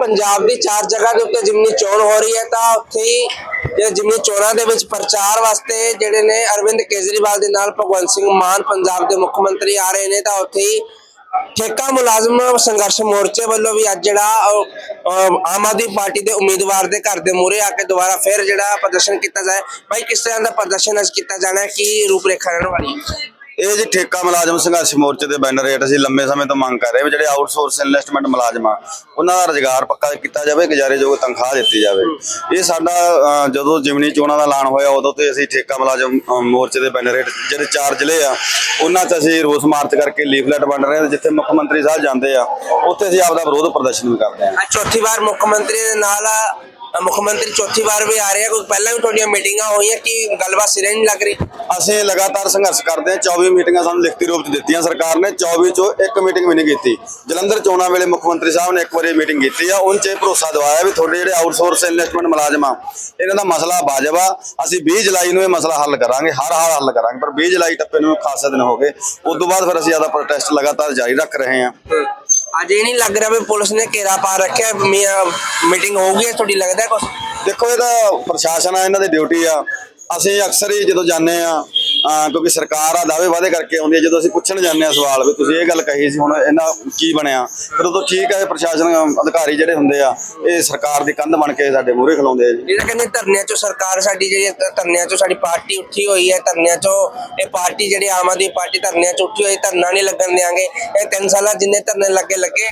ਪੰਜਾਬ ਦੀ ਚਾਰ ਜਗ੍ਹਾ ਦੇ ਉੱਤੇ ਜਿਮਨੀ ਚੋਣ ਹੋ ਰਹੀ ਹੈ, ਤਾਂ ਉੱਥੇ ਹੀ ਜਿਹੜੇ ਜਿਮਨੀ ਚੋਣਾਂ ਦੇ ਵਿੱਚ ਪ੍ਰਚਾਰ ਵਾਸਤੇ ਜਿਹੜੇ ਨੇ ਅਰਵਿੰਦ ਕੇਜਰੀਵਾਲ ਦੇ ਨਾਲ ਭਗਵੰਤ ਸਿੰਘ ਮਾਨ ਪੰਜਾਬ ਦੇ ਮੁੱਖ ਮੰਤਰੀ ਆ ਰਹੇ ਨੇ, ਤਾਂ ਉੱਥੇ ਹੀ ਠੇਕਾ ਮੁਲਾਜ਼ਮ ਸੰਘਰਸ਼ ਮੋਰਚੇ ਵੱਲੋਂ ਵੀ ਅੱਜ ਜਿਹੜਾ ਆਮ ਆਦਮੀ ਪਾਰਟੀ ਦੇ ਉਮੀਦਵਾਰ ਦੇ ਘਰ ਦੇ ਮੂਹਰੇ ਆ ਕੇ ਦੁਬਾਰਾ ਫਿਰ ਜਿਹੜਾ ਪ੍ਰਦਰਸ਼ਨ ਕੀਤਾ ਜਾਏ। ਭਾਈ ਕਿਸ ਤਰ੍ਹਾਂ ਦਾ ਪ੍ਰਦਰਸ਼ਨ ਅੱਜ ਕੀਤਾ ਜਾਣਾ ਕੀ ਰੂਪ ਰੇਖਾ ਰਹਿਣ ਵਾਲੀ ਇਹ ਜੀ ਠੇਕਾ ਮੁਲਾਜ਼ਮ ਸੰਘਰਸ਼ ਮੋਰਚੇ ਦੇ ਬੈਨਰ ਹੇਠ ਅਸੀਂ ਲੰਮੇ ਸਮੇਂ ਤੋਂ ਮੰਗ ਕਰ ਰਹੇ ਵੀ ਜਿਹੜੇ ਆਊਟਸੋਰਸ ਇਨਵੈਸਟਮੈਂਟ ਮੁਲਾਜ਼ਮ ਆ, ਉਹਨਾਂ ਦਾ ਰੁਜ਼ਗਾਰ ਪੱਕਾ ਕੀਤਾ ਜਾਵੇ, ਗੁਜ਼ਾਰੇਯੋਗ ਤਨਖਾਹ ਦਿੱਤੀ ਜਾਵੇ। ਇਹ ਸਾਡਾ ਜਦੋਂ ਜਿਮਨੀ ਚੋਣਾਂ ਦਾ ਐਲਾਨ ਹੋਇਆ, ਉਦੋਂ ਤੇ ਅਸੀਂ ਠੇਕਾ ਮੁਲਾਜ਼ਮ ਮੋਰਚੇ ਦੇ ਬੈਨਰ ਹੇਠ ਜਿਹੜੇ ਚਾਰ ਜ਼ਿਲ੍ਹੇ ਆ, ਉਹਨਾਂ 'ਚ ਅਸੀਂ ਰੋਸ ਮਾਰਚ ਕਰਕੇ ਲੀਫਲੈਟ ਵੰਡ ਰਹੇ ਹਾਂ, ਜਿੱਥੇ ਮੁੱਖ ਮੰਤਰੀ ਸਾਹਿਬ ਜਾਂਦੇ ਆ, ਉੱਥੇ ਅਸੀਂ ਆਪਦਾ ਵਿਰੋਧ ਪ੍ਰਦਰਸ਼ਨ ਵੀ ਕਰਦੇ ਹਾਂ। ਚੌਥੀ ਵਾਰ ਮੁੱਖ ਮੰਤਰੀ ਦੇ ਨਾਲ ਮੁੱਖ ਮੰਤਰੀ ਚੌਥੀ ਵਾਰ ਵੀ ਆ ਰਹੇ ਆ ਕੋਈ ਪਹਿਲਾਂ ਵੀ ਤੁਹਾਡੀਆਂ ਮੀਟਿੰਗਾਂ ਹੋਈਆਂ ਕਿ ਗੱਲਬਾਤ ਸਿਰੇ ਨਹੀਂ ਲੱਗ ਰਹੀ? ਅਸੀਂ ਲਗਾਤਾਰ ਸੰਘਰਸ਼ ਕਰਦੇ ਹਾਂ 24 ਮੀਟਿੰਗਾਂ ਸਾਨੂੰ ਲਿਖਤੀ ਰੂਪ 'ਚ ਦਿੱਤੀਆਂ ਸਰਕਾਰ ਨੇ 24 ਚੋਂ ਇੱਕ ਮੀਟਿੰਗ ਵੀ ਨਹੀਂ ਕੀਤੀ। ਜਲੰਧਰ ਚੋਣਾਂ ਵੇਲੇ ਮੁੱਖ ਮੰਤਰੀ ਸਾਹਿਬ ਨੇ ਇੱਕ ਵਾਰੀ ਮੀਟਿੰਗ ਕੀਤੀ ਆ ਉਹਨਾਂ 'ਚ ਭਰੋਸਾ ਦਿਵਾਇਆ ਵੀ ਤੁਹਾਡੇ ਜਿਹੜੇ ਆਊਟਸੋਰਸ ਇਨਵੈਸਟਮੈਂਟ ਮੁਲਾਜ਼ਮ ਆ ਇਹਨਾਂ ਦਾ ਮਸਲਾ ਵਾਜਬ ਆ ਅਸੀਂ 20 ਜੁਲਾਈ ਨੂੰ ਇਹ ਮਸਲਾ ਹੱਲ ਕਰਾਂਗੇ ਹਰ ਹਾਲ ਹੱਲ ਕਰਾਂਗੇ ਪਰ 20 ਜੁਲਾਈ ਟੱਪੇ ਨੂੰ ਖਾਸੇ ਦਿਨ ਹੋ ਗਏ ਉਸ ਤੋਂ ਬਾਅਦ ਫਿਰ ਅਸੀਂ ਆਦਾ ਪ੍ਰੋਟੈਸਟ ਲਗਾਤਾਰ ਜਾਰੀ ਰੱਖ ਰਹੇ ਹਾਂ। ਅਜੇ ਇਹ ਨਹੀਂ ਲੱਗ ਰਿਹਾ ਵੀ ਪੁਲਿਸ ਨੇ ਘੇਰਾ ਪਾ ਰੱਖਿਆ ਮੀਟਿੰਗ ਹੋਊਗੀ ਇਹ ਤੁਹਾਡੀ ਲੱਗਦਾ ਕੁਝ ਦੇਖੋ ਇਹ ਤਾਂ ਪ੍ਰਸ਼ਾਸਨ ਆ, ਇਹਨਾਂ ਦੀ ਡਿਊਟੀ ਆ। ਅਸੀਂ ਅਕਸਰ ਹੀ ਜਦੋਂ ਜਾਂਦੇ ਆ ਕਿਉਂਕਿ ਸਰਕਾਰ ਆ ਦਾਅਵੇ ਵਾਅਦੇ ਕਰਕੇ ਆਉਂਦੀ ਹੈ। ਜਦੋਂ ਅਸੀਂ ਪੁੱਛਣ ਜਾਂਦੇ ਆ ਸਵਾਲ ਵੀ ਤੁਸੀਂ ਇਹ ਗੱਲ ਕਹੀ ਸੀ ਹੁਣ ਇਹਨਾਂ ਕੀ ਬਣਿਆ? ਫਿਰ ਉਦੋਂ ਠੀਕ ਹੈ ਪ੍ਰਸ਼ਾਸਨ ਅਧਿਕਾਰੀ ਜਿਹੜੇ ਹੁੰਦੇ ਆ ਇਹ ਸਰਕਾਰ ਦੀ ਕੰਧ ਬਣ ਕੇ ਸਾਡੇ ਮੂਹਰੇ ਖਲੋਂਦੇ ਆ ਜੀ। ਜਿਹੜਾ ਕਹਿੰਦੇ ਧਰਨਿਆਂ ਚੋਂ ਸਰਕਾਰ ਸਾਡੀ ਜਿਹੜੀ ਧਰਨਿਆਂ ਚੋਂ ਸਾਡੀ ਪਾਰਟੀ ਉੱਠੀ ਹੋਈ ਹੈ ਧਰਨਿਆਂ ਚੋਂ ਇਹ ਪਾਰਟੀ ਜਿਹੜੀ ਆਮ ਆਦਮੀ ਪਾਰਟੀ ਧਰਨਿਆਂ ਚੋਂ ਉੱਠੀ ਹੋਈ ਧਰਨਾ ਨਹੀਂ ਲੱਗਣ ਦਿਆਂਗੇ। ਇਹ ਤਿੰਨ ਸਾਲਾਂ ਜਿੰਨੇ ਧਰਨੇ ਲੱਗੇ ਲੱਗੇ।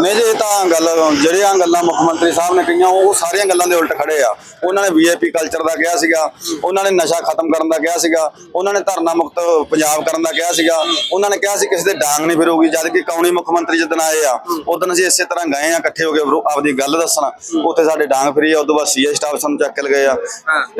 ਨਹੀਂ ਜੀ ਇਹ ਤਾਂ ਗੱਲ ਜਿਹੜੀਆਂ ਗੱਲਾਂ ਮੁੱਖ ਮੰਤਰੀ ਸਾਹਿਬ ਨੇ ਕਹੀਆਂ ਉਹ ਸਾਰੀਆਂ ਗੱਲਾਂ ਦੇ ਉਲਟ ਖੜੇ ਆ। ਉਹਨਾਂ ਨੇ ਵੀਆਈਪੀ ਕਲਚਰ ਦਾ ਕਿਹਾ ਸੀਗਾ ਉਹਨਾਂ ਨੇ ਨਸ਼ਾ ਖਤਮ ਕਰਨ ਦਾ ਕਿਹਾ ਸੀਗਾ ਉਹਨਾਂ ਨੇ ਧਰਨਾ ਮੁਕਤ ਪੰਜਾਬ ਕਰਨ ਦਾ ਕਿਹਾ ਸੀਗਾ। ਉਹਨਾਂ ਨੇ ਕਿਹਾ ਸੀ ਕਿਸੇ ਦੇ ਡਾਂਗ ਨਹੀਂ ਫਿਰੂਗੀ ਜਦ ਕਿ ਕੌਣੀ ਮੁੱਖ ਮੰਤਰੀ ਜਦੋਂ ਆਏ ਆ ਉਦੋਂ ਅਸੀਂ ਇਸੇ ਤਰ੍ਹਾਂ ਗਏ ਆ ਇਕੱਠੇ ਹੋ ਕੇ ਆਪਦੀ ਗੱਲ ਦੱਸਣ। ਉੱਥੇ ਸਾਡੇ ਡਾਂਗ ਫਿਰੀ ਆ ਉਦੋਂ ਬਾਅਦ ਸੀਐਸ ਸਟਾਫ ਸਾਨੂੰ ਚੱਕ ਕੇ ਲਗਏ ਆ।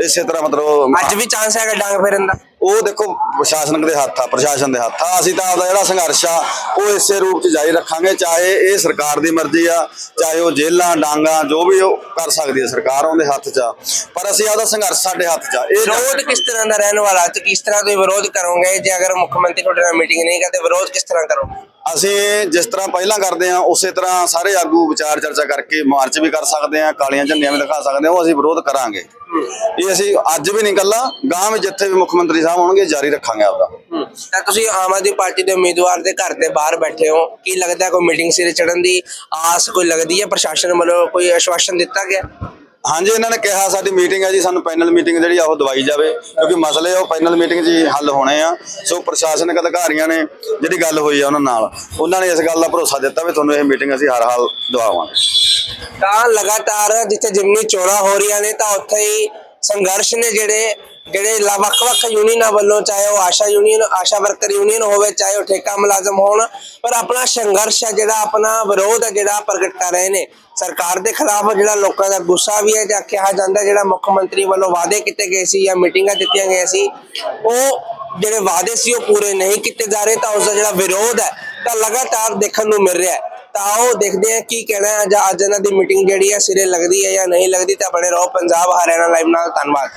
ਇਸੇ ਤਰ੍ਹਾਂ ਮਤਲਬ ਅੱਜ ਵੀ ਚਾਂਸ ਹੈਗਾ ਡਾਂਗ ਫੇਰਨ ਦਾ? ਉਹ ਦੇਖੋ ਪ੍ਰਸ਼ਾਸਨ ਦੇ ਹੱਥ ਆ, ਪ੍ਰਸ਼ਾਸਨ ਦੇ ਹੱਥ ਆ। ਅਸੀਂ ਤਾਂ ਆਪਦਾ ਜਿਹੜਾ ਸੰਘਰਸ਼ ਆ, ਉਹ ਇਸੇ ਰੂਪ ਚ ਜਾਰੀ ਰੱਖਾਂਗੇ, ਚਾਹੇ ਇਹ ਸਰਕਾਰ ਦੀ ਮਰਜ਼ੀ ਆ, ਚਾਹੇ ਉਹ ਜੇਲਾਂ ਡਾਂਗਾ, ਜੋ ਵੀ ਉਹ ਕਰ ਸਕਦੀ ਹੈ ਸਰਕਾਰ ਉਹਦੇ ਹੱਥ 'ਚ ਆ। ਪਰ ਅਸੀਂ ਆਪਦਾ ਸੰਘਰਸ਼ ਸਾਡੇ ਹੱਥ 'ਚ ਆ। ਇਹ ਵਿਰੋਧ ਕਿਸ ਤਰ੍ਹਾਂ ਦਾ ਰਹਿਣ ਵਾਲਾ? ਤੇ ਕਿਸ ਤਰ੍ਹਾਂ ਤੁਸੀਂ ਵਿਰੋਧ ਕਰੋਗੇ? ਜੇ ਅਗਰ ਮੁੱਖ ਮੰਤਰੀ ਤੁਹਾਡੇ ਨਾਲ ਮੀਟਿੰਗ ਨਹੀਂ ਕਰਦੇ, ਵਿਰੋਧ ਕਿਸ ਤਰ੍ਹਾਂ ਕਰੋਗੇ? ਅਸੀਂ ਜਿਸ ਤਰ੍ਹਾਂ ਪਹਿਲਾਂ ਕਰਦੇ ਆ ਉਸੇ ਤਰ੍ਹਾਂ ਸਾਰੇ ਆਗੂ ਵਿਚਾਰ ਚਰਚਾ ਕਰਕੇ ਮਾਰਚ ਵੀ ਕਰ ਸਕਦੇ ਆ ਕਾਲੀਆਂ ਝੰਡੀਆਂ ਵੀ ਦਿਖਾ ਸਕਦੇ ਆ ਉਹ ਅਸੀਂ ਵਿਰੋਧ ਕਰਾਂਗੇ। ਇਹ ਅਸੀਂ ਅੱਜ ਵੀ ਨਹੀਂ ਕੱਲਾ ਗਾਂ ਵਿੱਚ ਜਿੱਥੇ ਵੀ ਮੁੱਖ ਮੰਤਰੀ ਸਾਹਿਬ ਆਉਣਗੇ ਜਾਰੀ ਰੱਖਾਂਗੇ ਆਪਦਾ। ਤਾਂ ਤੁਸੀਂ ਆਮ ਆਦਮੀ ਪਾਰਟੀ ਦੇ ਉਮੀਦਵਾਰ ਦੇ ਘਰ ਦੇ ਬਾਹਰ ਬੈਠੇ ਹੋ, ਕੀ ਲੱਗਦਾ ਕੋਈ ਮੀਟਿੰਗ ਸਿਰੇ ਚੜਨ ਦੀ ਆਸ ਕੋਈ ਲੱਗਦੀ ਹੈ? ਪ੍ਰਸ਼ਾਸਨ ਵੱਲੋਂ ਕੋਈ ਆਸ਼ਵਾਸਨ ਦਿੱਤਾ ਗਿਆ? ਹਾਂਜੀ, ਇਹਨਾਂ ਨੇ ਕਿਹਾ ਸਾਡੀ ਮੀਟਿੰਗ ਹੈ ਜੀ, ਸਾਨੂੰ ਪੈਨਲ ਮੀਟਿੰਗ ਜਿਹੜੀ ਆ ਉਹ ਦਵਾਈ ਜਾਵੇ, ਕਿਉਂਕਿ ਮਸਲੇ ਉਹ ਪੈਨਲ ਮੀਟਿੰਗ 'ਚ ਹੀ ਹੱਲ ਹੋਣੇ ਆ। ਸੋ ਪ੍ਰਸ਼ਾਸਨਿਕ ਅਧਿਕਾਰੀਆਂ ਨੇ ਜਿਹੜੀ ਗੱਲ ਹੋਈ ਆ ਉਹਨਾਂ ਨਾਲ, ਉਹਨਾਂ ਨੇ ਇਸ ਗੱਲ ਦਾ ਭਰੋਸਾ ਦਿੱਤਾ ਵੀ ਤੁਹਾਨੂੰ ਇਹ ਮੀਟਿੰਗ ਅਸੀਂ ਹਰ ਹਾਲ ਦਵਾਵਾਂਗੇ। ਤਾਂ ਲਗਾਤਾਰ ਜਿੱਥੇ ਜਿਮਨੀ ਚੋਣਾਂ ਹੋ ਰਹੀਆਂ ਨੇ, ਤਾਂ ਉੱਥੇ ਹੀ ਸੰਘਰਸ਼ ਨੇ ਜਿਹੜੇ ਜਿਹੜੇ ਵੱਖ-ਵੱਖ ਯੂਨੀਅਨਾਂ ਵੱਲੋਂ, ਚਾਹੇ ਉਹ Asha union Asha worker union ਹੋਵੇ, ਚਾਹੇ ਉਹ ਠੇਕਾ ਮੁਲਾਜ਼ਮ ਹੋਣ, ਪਰ ਆਪਣਾ ਸੰਘਰਸ਼ ਹੈ, ਜਿਹੜਾ ਆਪਣਾ ਵਿਰੋਧ ਹੈ, ਜਿਹੜਾ ਪ੍ਰਗਟ ਕਰ ਰਹੇ ਨੇ। ਸਰਕਾਰ ਦੇ ਖਿਲਾਫ ਜਿਹੜਾ ਲੋਕਾਂ ਦਾ ਗੁੱਸਾ ਵੀ ਹੈ, ਜਾਂ ਕਿਹਾ ਜਾਂਦਾ ਜਿਹੜਾ ਮੁੱਖ ਮੰਤਰੀ ਵੱਲੋਂ ਵਾਅਦੇ ਕੀਤੇ ਗਏ ਸੀ, ਜਾਂ ਮੀਟਿੰਗਾਂ ਦਿੱਤੀਆਂ ਗਈਆਂ ਸੀ, ਉਹ ਜਿਹੜੇ ਵਾਅਦੇ ਸੀ, ਉਹ ਪੂਰੇ ਨਹੀਂ ਕੀਤੇ ਜਾ ਰਹੇ, ਤਾਂ ਉਸ ਦਾ ਜਿਹੜਾ ਵਿਰੋਧ ਹੈ, ਤਾਂ ਲਗਾਤਾਰ ਦੇਖਣ ਨੂੰ ਮਿਲ ਰਿਹਾ ਹੈ। ਤਾਂ ਆਓ ਦੇਖਦੇ ਹਾਂ ਕੀ ਕਹਿਣਾ ਹੈ, ਜਾਂ ਅੱਜ ਇਹਨਾਂ ਦੀ ਮੀਟਿੰਗ ਜਿਹੜੀ ਹੈ, ਸਿਰੇ ਲੱਗਦੀ ਹੈ ਜਾਂ ਨਹੀਂ ਲੱਗਦੀ, ਤਾਂ ਬਣੇ ਰਹੋ ਪੰਜਾਬ ਹਰਿਆਣਾ ਲਾਈਵ ਨਾਲ, ਧੰਨਵਾਦ।